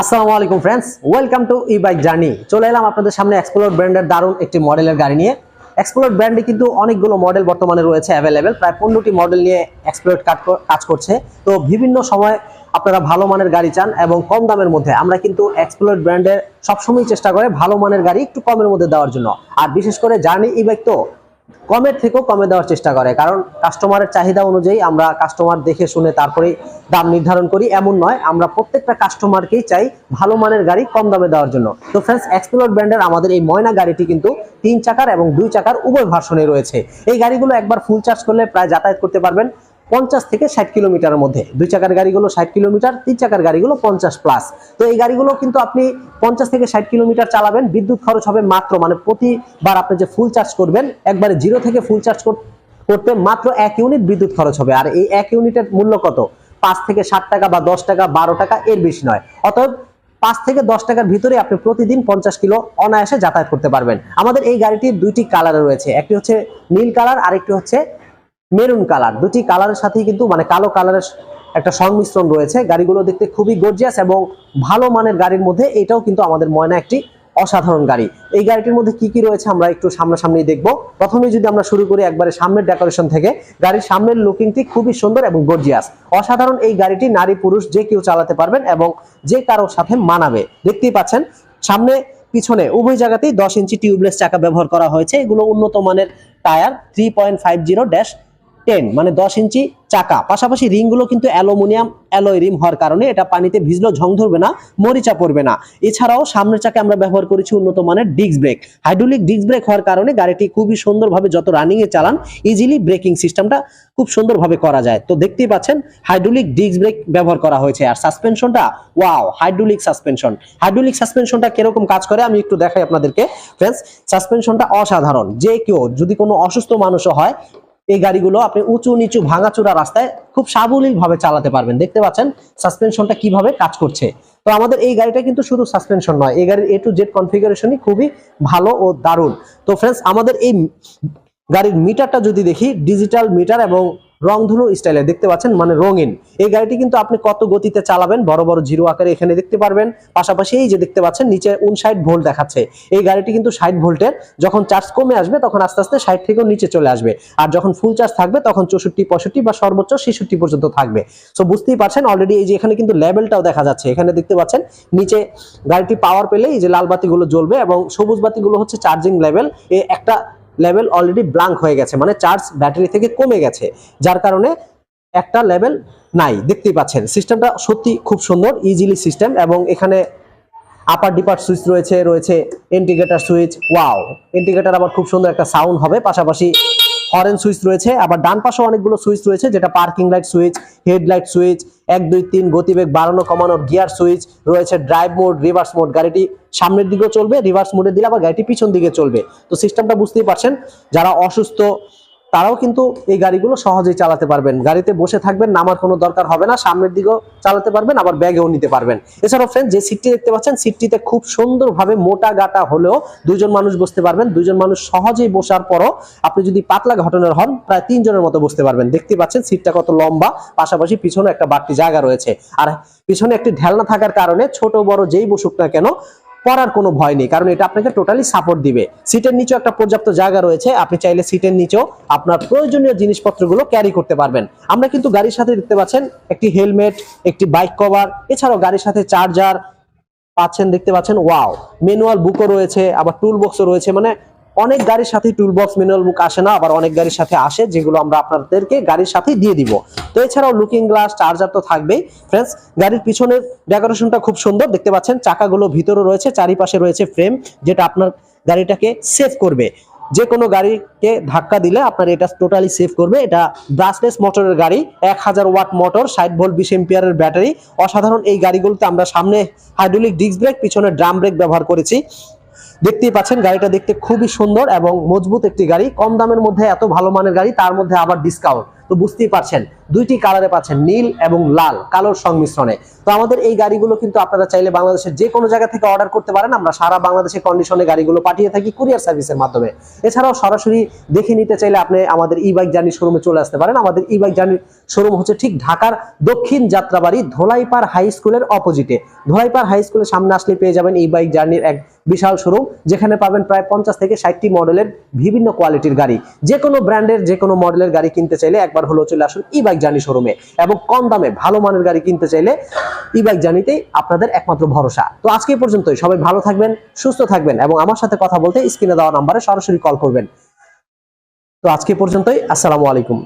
আসসালামু আলাইকুম friends welcome to e bike journey চলে এলাম আপনাদের সামনে এক্সপ্লোর ব্র্যান্ডের দারুণ একটি মডেলের গাড়ি নিয়ে। এক্সপ্লোর ব্র্যান্ডে কিন্তু অনেকগুলো মডেল বর্তমানে রয়েছে অ্যাভেলেবেল প্রায় পনেরোটি মডেল নিয়ে এক্সপ্লোর কাজ করছে। তো বিভিন্ন সময় আপনারা ভালো মানের গাড়ি চান এবং কম দামের মধ্যে। আমরা কিন্তু এক্সপ্লোর ব্র্যান্ডের সবসময় চেষ্টা করে ভালো মানের গাড়ি একটু কমের মধ্যে দেওয়ার জন্য। আর বিশেষ করে জার্নি ই বাইক তো কমের থেকেও কমে দেওয়ার চেষ্টা করে। কারণ কাস্টমারের চাহিদা অনুযায়ী আমরা কাস্টমার দেখে শুনে তারপরে দাম নির্ধারণ করি। এমন নয়, আমরা প্রত্যেকটা কাস্টমারকেই চাই ভালো মানের গাড়ি কম দামে দেওয়ার জন্য। তো ফ্রেন্ডস এক্সপ্লোর ব্র্যান্ডের আমাদের এই ময়না গাড়িটি কিন্তু তিন চাকার এবং দুই চাকার উভয় ভার্সনে রয়েছে। এই গাড়িগুলো একবার ফুল চার্জ করলে প্রায় যাতায়াত করতে পারবেন। পঞ্চাশ থেকে ষাট কিলোমিটারের মধ্যে। দুই চাকার গাড়িগুলো ষাট কিলোমিটার, তিন চাকার গাড়িগুলো পঞ্চাশ প্লাস তো এই গাড়িগুলো কিন্তু আপনি পঞ্চাশ থেকে ষাট কিলোমিটার চালাবেন, বিদ্যুৎ খরচ হবে মাত্র মানে প্রতিবার আপনি যে ফুল চার্জ করবেন, একবারে জিরো থেকে ফুল চার্জ করতে মাত্র এক ইউনিট বিদ্যুৎ খরচ হবে। আর এই এক ইউনিটের মূল্য কত? পাঁচ থেকে ষাট টাকা বা দশ টাকা, বারো টাকা এর বেশি নয়। অতএব পাঁচ থেকে দশ টাকার ভিতরে আপনি প্রতিদিন পঞ্চাশ কিলো অনায়াসে যাতায়াত করতে পারবেন। আমাদের এই গাড়িটির দুইটি কালারে রয়েছে। একটি হচ্ছে নীল কালার আরেকটি হচ্ছে মেরুন কালার। দুটি কালারের সাথেই কিন্তু মানে কালো কালারের একটা সংমিশ্রণ রয়েছে। গাড়িগুলো দেখতে খুবই গর্জিয়াস এবং ভালো মানের গাড়ির মধ্যে এটাও কিন্তু আমাদের ময়না একটি অসাধারণ গাড়ি। এই গাড়িটির মধ্যে কি কি রয়েছে আমরা একটু সামনাসামনি দেখব। প্রথমে যদি আমরা শুরু করি একবারে সামনের ডেকোরেশন থেকে, গাড়ির সামনের লুকিংটি খুবই সুন্দর এবং গর্জিয়াস অসাধারণ এই গাড়িটি নারী, পুরুষ যে কেউ চালাতে পারবেন এবং যে কারোর সাথে মানাবে। দেখতেই পাচ্ছেন, সামনে, পিছনে উভয় জায়গাতেই দশ ইঞ্চি টিউবলেস চাকা ব্যবহার করা হয়েছে। এগুলো উন্নত মানের tyre three point five zero dash ten মানে দশ ইঞ্চি চাকা। পাশাপাশি রিংগুলো কিন্তু অ্যালুমিনিয়াম অ্যালয় রিম হওয়ার কারণে এটা পানিতে ভিজলেও ঝং ধরবে না, মরিচা পড়বে না। এছাড়াও সামনের চাকে আমরা ব্যবহার করেছি উন্নত মানের disc brake. Hydraulic disc brake হওয়ার কারণে গাড়িটি খুবই সুন্দরভাবে যত রানিংয়ে চালান ইজিলি ব্রেকিং সিস্টেমটা খুব সুন্দরভাবে করা যায়। তো দেখতেই পাচ্ছেন, হাইড্রোলিক ডিস্ক ব্রেক ব্যবহার করা হয়েছে। আর সাসপেনশনটা, ওয়াও, হাইড্রোলিক সাসপেনশন। হাইড্রোলিক সাসপেনশনটা কীরকম কাজ করে আমি একটু দেখাই আপনাদেরকে। ফ্রেন্ডস, সাসপেনশনটা অসাধারণ। যে কেউ যদি কোনো অসুস্থ মানুষও হয় এই গাড়িগুলো আপনি উঁচু নিচু ভাঙাচুরা রাস্তায় খুব সাবলীল ভাবে চালাতে পারবেন। দেখতে পাচ্ছেন সাসপেনশনটা কীভাবে কাজ করছে। তো আমাদের এই গাড়িটা কিন্তু শুধু সাসপেনশন নয়, এই গাড়ির এ টু জেড কনফিগারেশনই খুবই ভালো ও দারুণ। তো ফ্রেন্ডস আমাদের এই গাড়ির মিটারটা যদি দেখি ডিজিটাল মিটার এবং রংধনু স্টাইলে দেখতে পাচ্ছেন মানে রঙিন। এই গাড়িটি কিন্তু আপনি কত গতিতে চালাবেন, বড় বড় জিরো আকারে এখানে দেখতে পারবেন। পাশাপাশি এই যে দেখতে পাচ্ছেন, নিচে উনষাট ভোল্ট দেখাচ্ছে। এই গাড়িটি কিন্তু ষাট ভোল্টের, যখন চার্জ কমে আসবে তখন আস্তে আস্তে ষাট থেকেও নিচে চলে আসবে। আর যখন ফুল চার্জ থাকবে তখন চৌষট্টি, পঁয়ষট্টি বা সর্বোচ্চ ছেষট্টি পর্যন্ত থাকবে। সো বুঝতেই পারছেন অলরেডি এই যে এখানে কিন্তু লেভেলটাও দেখা যাচ্ছে। এখানে দেখতে পাচ্ছেন, নিচে গাড়িটি পাওয়ার পেলে এই যে লাল বাতিগুলো জ্বলবে এবং সবুজ বাতিগুলো হচ্ছে চার্জিং লেভেল এ একটা লেভেল অলরেডি ব্লাঙ্ক হয়ে গেছে মানে চার্জ ব্যাটারি থেকে কমে গেছে, যার কারণে একটা লেভেল নাই। দেখতেই পাচ্ছেন সিস্টেমটা সত্যি খুব সুন্দর ইজিলি সিস্টেম এবং এখানে আপার ডিপার সুইচ রয়েছে রয়েছে ইন্টিগ্রেটার সুইচ ওয়াও ইন্টিগ্রেটার আবার খুব সুন্দর একটা সাউন্ড হবে, পাশাপাশি হরেন সুইচ রয়েছে, আবার ডান পাশে অনেকগুলো সুইচ রয়েছে, যেটা parking light switch headlight switch এক, দুই, তিন, গতিবেগ বাড়ানো কমানোর গিয়ার সুইচ রয়েছে ড্রাইভ মোড রিভার্স মোড গাড়িটি সামনের দিকেও চলবে রিভার্স মোডে দিলে আবার গাড়িটি পিছন দিকে চলবে। তো সিস্টেমটা বুঝতেই পারছেন, যারা অসুস্থ তারাও কিন্তু এই গাড়িগুলো সহজেই চালাতে পারবেন। গাড়িতে বসে থাকবেন, নামার কোনো দরকার হবে না, সামনের দিকেও চালাতে পারবেন, আবার ব্যাগেও নিতে পারবেন। এছাড়াও ফ্রেন্ড যে সিটটি দেখতে পাচ্ছেন সিটটিতে খুব সুন্দরভাবে মোটা গাটা হলেও দুজন মানুষ বসতে পারবেন। দুজন মানুষ সহজেই বসার পরও আপনি যদি পাতলা ঘটনার হন, প্রায় তিনজনের মতো বসতে পারবেন। দেখতে পাচ্ছেন সিটটা কত লম্বা, পাশাপাশি পিছনে একটা বাড়তি জায়গা রয়েছে। আর পিছনে একটি ঢেলনা থাকার কারণে ছোট বড় যেই বসুক না কেন পড়ার কোনো ভয় নেই, কারণ এটা আপনাকে টোটালি সাপোর্ট দিবে। সিটের নিচেও একটা পর্যাপ্ত জায়গা রয়েছে, আপনি চাইলে সিটের নিচেও আপনার প্রয়োজনীয় জিনিসপত্রগুলো ক্যারি করতে পারবেন। আমরা কিন্তু গাড়ির সাথে দেখতে পাচ্ছেন, একটি হেলমেট একটি বাইক কভার এছাড়াও গাড়ির সাথে চার্জার পাচ্ছেন, দেখতে পাচ্ছেন ওয়াও ম্যানুয়াল বুকও রয়েছে, আবার টুল বক্সও রয়েছে মানে অনেক গাড়ির সাথে টুল বক্স ম্যানুয়াল বুক আসে না, আবার অনেক গাড়ির সাথে আসে, যেগুলো আমরা আপনাদেরকে গাড়ির সাথে দিয়ে দিব। তো এছাড়াও লুকিং গ্লাস চার্জার তো থাকবেই। ফ্রেন্ডস গাড়ির পিছনের ডেকোরেশনটা খুব সুন্দর, দেখতে পাচ্ছেন, চাকাগুলো ভিতরে রয়েছে, চারিপাশে রয়েছে ফ্রেম যেটা আপনার গাড়িটাকে সেভ করবে। যে কোনো গাড়িকে ধাক্কা দিলে আপনার এটা টোটালি সেভ করবে। এটা ব্রাসলেস মোটরের গাড়ি, এক হাজার ওয়াট মোটর ষাট ভোল্ট বিশ এম্পিয়ারের ব্যাটারি অসাধারণ এই গাড়িগুলোতে আমরা সামনে হাইড্রোলিক ডিস্ক ব্রেক পিছনে ড্রাম ব্রেক ব্যবহার করেছি। দেখতেই পাচ্ছেন, গাড়িটা দেখতে খুবই সুন্দর এবং মজবুত একটি গাড়ি। কম দামের মধ্যে এত ভালো মানের গাড়ি, তার মধ্যে আবার ডিসকাউন্ট তো বুঝতেই পারছেন, দুইটি কালারে পাচ্ছেন, নীল এবং লাল, কালোর সংমিশ্রণে। তো আমাদের এই গাড়িগুলো কিন্তু আপনারা চাইলে বাংলাদেশের যে কোনো জায়গা থেকে অর্ডার করতে পারেন। আমরা সারা বাংলাদেশের কন্ডিশনে গাড়িগুলো পাঠিয়ে থাকি কুরিয়ার সার্ভিসের মাধ্যমে। এছাড়াও সরাসরি দেখে নিতে চাইলে আপনি আমাদের ই বাইক জার্নি শোরুমে চলে আসতে পারেন। আমাদের ই বাইক জার্নি শোরুম হচ্ছে ঠিক ঢাকার দক্ষিণ যাত্রাবাড়ি ধোলাইপাড় হাই স্কুলের অপোজিটে ধোলাইপাড় হাই স্কুলের সামনে আসলে পেয়ে যাবেন ই বাইক জার্নির এক বিশাল শোরুম যেখানে পাবেন প্রায় পঞ্চাশ থেকে ষাটটি মডেলের বিভিন্ন কোয়ালিটির গাড়ি। যে কোনো ব্র্যান্ডের যে কোনো মডেলের গাড়ি কিনতে চাইলে একবার হলেও চলে আসুন ই বাইক জার্নি শোরুমে এবং কম দামে ভালো মানের গাড়ি কিনতে চাইলে ই বাইক জার্নিতেই আপনাদের একমাত্র ভরসা। তো আজকে পর্যন্তই। সবাই ভালো থাকবেন, সুস্থ থাকবেন এবং আমার সাথে কথা বলতে স্ক্রিনে দেওয়া নাম্বারে সরাসরি কল করবেন। তো আজকে পর্যন্তই। আসসালামু আলাইকুম।